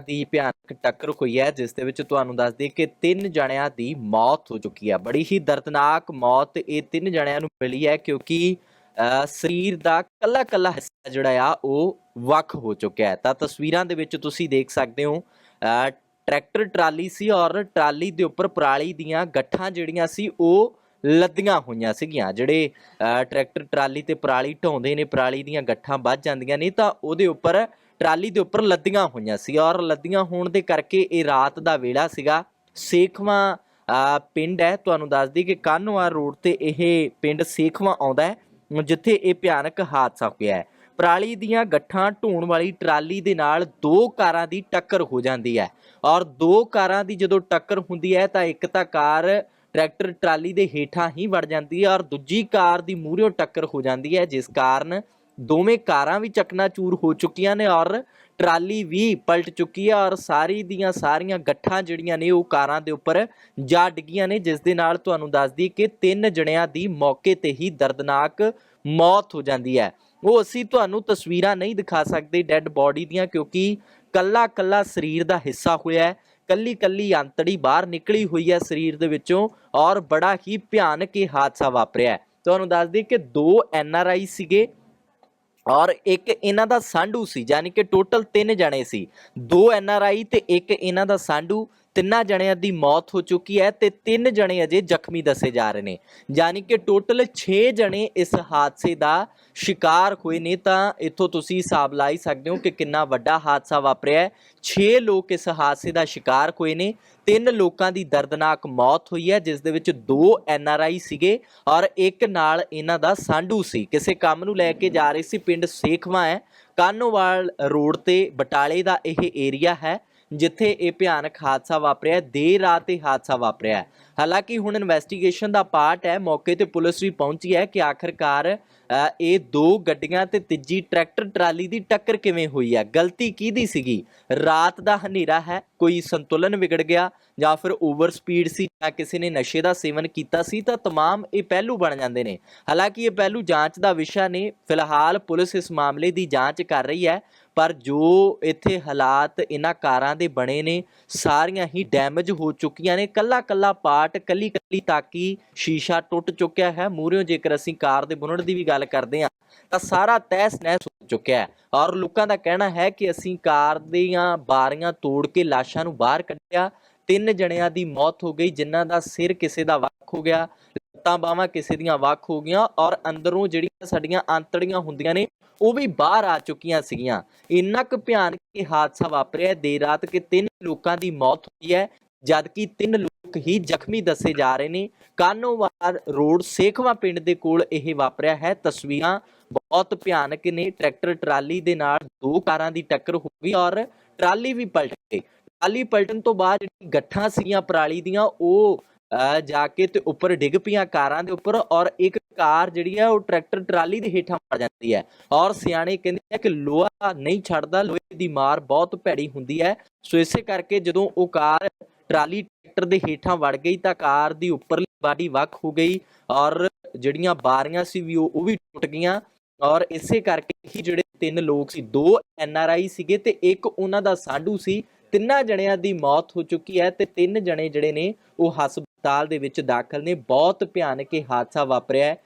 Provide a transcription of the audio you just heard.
ਦੀ ਭਿਆਨਕ ਟੱਕਰ ਹੋਈ ਹੈ ਜਿਸ ਦੇ ਵਿੱਚ ਤੁਹਾਨੂੰ ਦੱਸ ਦਈਏ ਕਿ ਤਿੰਨ ਜਣਿਆਂ ਦੀ ਮੌਤ ਹੋ ਚੁੱਕੀ ਹੈ। ਬੜੀ ਹੀ ਦਰਦਨਾਕ ਮੌਤ ਇਹ ਤਿੰਨ ਜਣਿਆਂ ਨੂੰ ਮਿਲੀ ਹੈ ਕਿਉਂਕਿ ਸਰੀਰ ਦਾ ਕੱਲਾ ਕੱਲਾ ਹਿੱਸਾ ਜਿਹੜਾ ਆ ਉਹ ਵੱਖ ਹੋ ਚੁੱਕਿਆ ਹੈ। ਤਾਂ ਤਸਵੀਰਾਂ ਦੇ ਵਿੱਚ ਤੁਸੀਂ ਦੇਖ ਸਕਦੇ ਹੋ ਅ, ਟਰੈਕਟਰ ਟਰਾਲੀ ਸੀ ਔਰ ਟਰਾਲੀ ਦੇ ਉੱਪਰ ਪਰਾਲੀ ਦੀਆਂ ਗੱਠਾਂ ਜਿਹੜੀਆਂ ਸੀ ਉਹ ਲੱਦੀਆਂ ਹੋਈਆਂ ਸੀਗੀਆਂ। ਜਿਹੜੇ ਅ, ਟਰੈਕਟਰ ਟਰਾਲੀ ਤੇ ਪਰਾਲੀ ਢਾਉਂਦੇ ਨੇ ਪਰਾਲੀ ਦੀਆਂ ਗੱਠਾਂ ਵੱਜ ਜਾਂਦੀਆਂ ਨੇ ਤਾਂ ਉਹਦੇ ਉੱਪਰ ਟਰਾਲੀ ਦੇ ਉੱਪਰ ਲੱਦੀਆਂ ਹੋਈਆਂ ਸੀ ਔਰ ਲੱਦੀਆਂ ਹੋਣ ਦੇ ਕਰਕੇ ਇਹ ਰਾਤ ਦਾ ਵੇਲਾ ਸੀਗਾ। ਸੇਖਵਾਂ ਪਿੰਡ ਹੈ। ਤੁਹਾਨੂੰ ਦੱਸ ਦਈਏ ਕਿ ਕਾਨੋਵਾਰ ਰੋਡ ਤੇ ਇਹ ਪਿੰਡ ਸੇਖਵਾਂ ਆਉਂਦਾ ਹੈ, ਜਿੱਥੇ ਇਹ ਭਿਆਨਕ ਹਾਦਸਾ ਹੋਇਆ ਹੈ। ਪਰਾਲੀ ਦੀਆਂ ਗੱਠਾਂ ਢੋਣ ਵਾਲੀ ਟਰਾਲੀ ਦੇ ਨਾਲ ਦੋ ਕਾਰਾਂ ਦੀ ਟੱਕਰ ਹੋ ਜਾਂਦੀ ਹੈ ਔਰ ਦੋ ਕਾਰਾਂ ਦੀ ਜਦੋਂ ਟੱਕਰ ਹੁੰਦੀ ਹੈ ਤਾਂ ਇੱਕ ਤਾਂ ਕਾਰ ਟਰੈਕਟਰ ਟਰਾਲੀ ਦੇ ਹੇਠਾਂ ਹੀ ਵੜ ਜਾਂਦੀ ਹੈ ਔਰ ਦੂਜੀ ਕਾਰ ਦੀ ਮੂਹਰਿਓਂ ਟੱਕਰ ਹੋ ਜਾਂਦੀ ਹੈ, ਜਿਸ ਕਾਰਨ ਦੋਵੇਂ ਕਾਰਾਂ ਵੀ ਚਕਨਾਚੂਰ ਹੋ ਚੁੱਕੀਆਂ ਨੇ ਔਰ ਟਰਾਲੀ ਵੀ ਪਲਟ ਚੁੱਕੀ ਹੈ ਔਰ ਸਾਰੀ ਦੀਆਂ ਸਾਰੀਆਂ ਗੱਠਾਂ ਜਿਹੜੀਆਂ ਨੇ ਉਹ ਕਾਰਾਂ ਦੇ ਉੱਪਰ ਜਾ ਡਿੱਗੀਆਂ ਨੇ, ਜਿਸ ਦੇ ਨਾਲ ਤੁਹਾਨੂੰ ਦੱਸਦੀ ਕਿ ਤਿੰਨ ਜਣਿਆਂ ਦੀ ਮੌਕੇ ਤੇ ਹੀ ਦਰਦਨਾਕ ਮੌਤ ਹੋ ਜਾਂਦੀ ਹੈ। ਉਹ ਅਸੀਂ ਤੁਹਾਨੂੰ ਤਸਵੀਰਾਂ ਨਹੀਂ ਦਿਖਾ ਸਕਦੇ ਡੈੱਡ ਬਾਡੀ ਦੀਆਂ ਕਿਉਂਕਿ ਕੱਲਾ ਕੱਲਾ ਸਰੀਰ ਦਾ ਹਿੱਸਾ ਹੋਇਆ ਹੈ। ਕੱਲੀ ਕੱਲੀ ਅੰਤੜੀ ਬਾਹਰ ਨਿਕਲੀ ਹੋਈ ਹੈ ਸਰੀਰ ਦੇ ਵਿੱਚੋਂ ਔਰ ਬੜਾ ਹੀ ਭਿਆਨਕ ਇਹ ਹਾਦਸਾ ਵਾਪਰਿਆ ਤੁਹਾਨੂੰ ਦੱਸ ਦਈਏ ਕਿ ਦੋ ਐਨ ਆਰ ਆਈ ਸੀਗੇ ਔਰ ਇੱਕ ਇਹਨਾਂ ਦਾ ਸਾਂਢੂ ਸੀ ਯਾਨੀ ਕਿ ਟੋਟਲ ਤਿੰਨ ਜਣੇ ਸੀ। ਦੋ ਐਨ ਆਰ ਆਈ ਤੇ ਇੱਕ ਇਹਨਾਂ ਦਾ ਸਾਂਢੂ ਤਿੰਨਾਂ ਜਣਿਆਂ ਦੀ ਮੌਤ ਹੋ ਚੁੱਕੀ ਹੈ ਤੇ ਤਿੰਨ ਜਣੇ ਅਜੇ ਜ਼ਖਮੀ ਦੱਸੇ ਜਾ ਰਹੇ ਨੇ। ਯਾਨੀ ਕਿ ਟੋਟਲ 6 ਜਣੇ ਇਸ ਹਾਦਸੇ ਦਾ ਸ਼ਿਕਾਰ ਹੋਏ ਨੇ ਤਾਂ ਇੱਥੋਂ ਤੁਸੀਂ ਹਿਸਾਬ ਲਾ ਹੀ ਸਕਦੇ ਹੋ ਕਿ ਕਿੰਨਾ ਵੱਡਾ ਹਾਦਸਾ ਵਾਪਰਿਆ ਹੈ। 6 ਲੋਕ ਇਸ ਹਾਦਸੇ ਦਾ ਸ਼ਿਕਾਰ ਹੋਏ ਨੇ। ਤਿੰਨ ਲੋਕਾਂ ਦੀ ਦਰਦਨਾਕ ਮੌਤ ਹੋਈ ਹੈ, ਜਿਸ ਦੇ ਵਿੱਚ ਦੋ ਐਨ ਆਰ ਆਈ ਸੀਗੇ ਔਰ ਇੱਕ ਨਾਲ ਇਹਨਾਂ ਦਾ ਸਾਂਢੂ ਸੀ। ਕਿਸੇ ਕੰਮ ਨੂੰ ਲੈ ਕੇ ਜਾ ਰਹੇ ਸੀ, ਪਿੰਡ ਸੇਖਵਾ ਹੈ। ਕਾਨੋਵਾਲ ਰੋਡ ਤੇ ਬਟਾਲੇ ਦਾ ਇਹ ਏਰੀਆ ਹੈ। ਜਿੱਥੇ ਇਹ ਭਿਆਨਕ ਹਾਦਸਾ ਵਾਪਰਿਆ ਦੇਰ ਰਾਤ ਇਹ ਹਾਦਸਾ ਵਾਪਰਿਆ ਹਾਲਾਂਕਿ ਹੁਣ ਇਨਵੈਸਟੀਗੇਸ਼ਨ ਦਾ ਪਾਰਟ ਹੈ, ਮੌਕੇ ਤੇ ਪੁਲਿਸ ਵੀ ਪਹੁੰਚੀ ਹੈ ਕਿ ਆਖਰਕਾਰ ਇਹ ਦੋ ਗੱਡੀਆਂ ਤੇ ਤੀਜੀ ਟਰੈਕਟਰ ਟਰਾਲੀ ਦੀ ਟੱਕਰ ਕਿਵੇਂ ਹੋਈ ਹੈ? ਗਲਤੀ ਕਿਹਦੀ ਸੀਗੀ? ਰਾਤ ਦਾ ਹਨੇਰਾ ਹੈ ਕੋਈ ਸੰਤੁਲਨ ਵਿਗੜ ਗਿਆ ਜਾਂ ਫਿਰ ਓਵਰ ਸਪੀਡ ਸੀ ਜਾਂ ਕਿਸੇ ਨੇ ਨਸ਼ੇ ਦਾ ਸੇਵਨ ਕੀਤਾ ਸੀ ਤਾਂ तमाम ਇਹ ਪਹਿਲੂ ਬਣ ਜਾਂਦੇ ਨੇ ਹਾਲਾਂਕਿ ਇਹ ਪਹਿਲੂ ਜਾਂਚ ਦਾ ਵਿਸ਼ਾ ਨੇ ਫਿਲਹਾਲ ਪੁਲਿਸ ਇਸ ਮਾਮਲੇ ਦੀ ਜਾਂਚ ਕਰ ਰਹੀ ਹੈ ਪਰ ਜੋ ਇੱਥੇ ਹਾਲਾਤ ਇਹਨਾਂ ਕਾਰਾਂ ਦੇ ਬਣੇ ਨੇ ਸਾਰੀਆਂ ਹੀ ਡੈਮੇਜ ਹੋ ਚੁੱਕੀਆਂ ਨੇ ਕੱਲਾ ਕੱਲਾ ਪਾਰਟ ਕੱਲੀ ਕੱਲੀ ਤਾਕੀ ਸ਼ੀਸ਼ਾ ਟੁੱਟ ਚੁੱਕਿਆ ਹੈ ਮੂਹਰਿਓਂ ਜੇਕਰ ਅਸੀਂ ਕਾਰ ਦੇ ਬੁਨਟ ਦੀ ਵੀ ਗੱਲ ਕਰਦੇ ਹਾਂ ਤਾਂ ਸਾਰਾ ਤਹਿਸ ਨਹਿਸ ਹੋ ਚੁੱਕਿਆ ਹੈ। ਔਰ ਲੋਕਾਂ ਦਾ ਕਹਿਣਾ ਹੈ ਕਿ ਅਸੀਂ ਕਾਰ ਦੀਆਂ ਬਾਰੀਆਂ ਤੋੜ ਕੇ ਲਾਸ਼ਾਂ ਨੂੰ ਬਾਹਰ ਕੱਢਿਆ। ਤਿੰਨ ਜਣਿਆਂ ਦੀ ਮੌਤ ਹੋ ਗਈ, ਜਿਨ੍ਹਾਂ ਦਾ ਸਿਰ ਕਿਸੇ ਦਾ ਵੱਖ ਹੋ ਗਿਆ, ਲੱਤਾਂ ਬਾਹਾਂ ਕਿਸੇ ਦੀਆਂ ਵੱਖ ਹੋ ਗਈਆਂ ਔਰ ਅੰਦਰੋਂ ਜਿਹੜੀਆਂ ਸਾਡੀਆਂ ਆਂਤੜੀਆਂ ਹੁੰਦੀਆਂ ਨੇ, ਉਹ ਵੀ ਬਾਹਰ ਆ ਚੁੱਕੀਆਂ ਸੀਗੀਆਂ। ਇੰਨਾ ਕੁ ਭਿਆਨਕ ਹਾਦਸਾ ਵਾਪਰਿਆ ਦੇਰ ਰਾਤ ਕਿ ਤਿੰਨ ਲੋਕਾਂ ਦੀ ਮੌਤ ਹੋਈ ਹੈ, ਜਦਕਿ ਤਿੰਨ ਲੋਕ ਹੀ ਜ਼ਖਮੀ ਦੱਸੇ ਜਾ ਰਹੇ ਨੇ। ਕਾਨੋਵਾਰ ਰੋਡ ਸੇਖਵਾ ਪਿੰਡ ਦੇ ਕੋਲ ਇਹ ਵਾਪਰਿਆ ਹੈ। ਤਸਵੀਰਾਂ ਬਹੁਤ ਭਿਆਨਕ ਨੇ। ਟਰੈਕਟਰ, ਟਰਾਲੀ ਦੇ ਨਾਲ ਦੋ ਕਾਰਾਂ ਦੀ ਟੱਕਰ ਹੋ ਗਈ ਔਰ ਟਰਾਲੀ ਵੀ ਪਲਟ ਗਈ। ਟਰਾਲੀ ਪਲਟਣ ਤੋਂ ਬਾਅਦ ਜਿਹੜੀ ਗੱਠਾਂ ਸੀਗੀਆਂ ਪਰਾਲੀ ਦੀਆਂ, ਉਹ ਜਾ ਕੇ ਤੇ ਉੱਪਰ ਡਿੱਗ ਪਈਆਂ ਕਾਰਾਂ ਦੇ ਉੱਪਰ ਔਰ ਇੱਕ ਕਾਰ ਜਿਹੜੀ ਹੈ ਉਹ ਟਰੈਕਟਰ, ਟਰਾਲੀ ਦੇ ਹੇਠਾਂ ਮਰ ਜਾਂਦੀ ਹੈ। ਔਰ ਸਿਆਣੇ ਕਹਿੰਦੇ ਆ ਕਿ ਲੋਹਾ ਨਹੀਂ ਛੱਡਦਾ, ਲੋਹੇ ਦੀ ਮਾਰ ਬਹੁਤ ਭੈੜੀ ਹੁੰਦੀ ਹੈ। ਸੋ ਇਸੇ ਕਰਕੇ ਜਦੋਂ ਉਹ ਕਾਰ ਟਰਾਲੀ ਟਰੈਕਟਰ ਦੇ ਹੇਠਾਂ ਵੜ ਗਈ ਤਾਂ ਕਾਰ ਦੀ ਉੱਪਰਲੀ ਬਾਡੀ ਵੱਖ ਹੋ ਗਈ ਔਰ ਜਿਹੜੀਆਂ ਬਾਰੀਆਂ ਸੀ ਵੀ ਉਹ ਵੀ ਟੁੱਟ ਗਈਆਂ ਔਰ ਇਸੇ ਕਰਕੇ ਹੀ ਜਿਹੜੇ ਤਿੰਨ ਲੋਕ ਸੀ, ਦੋ ਐਨ ਆਰ ਆਈ ਸੀਗੇ ਤੇ ਇੱਕ ਉਹਨਾਂ ਦਾ ਸਾਂਢੂ ਸੀ, ਤਿੰਨਾਂ ਜਣਿਆਂ ਦੀ ਮੌਤ ਹੋ ਚੁੱਕੀ ਹੈ ਤੇ ਤਿੰਨ ਜਣੇ ਜਿਹੜੇ ਨੇ ਉਹ ਹਸਪਤਾਲ ਦੇ ਵਿੱਚ ਦਾਖਲ ਨੇ, ਬਹੁਤ ਭਿਆਨਕ ਇਹ ਹਾਦਸਾ ਵਾਪਰਿਆ ਹੈ।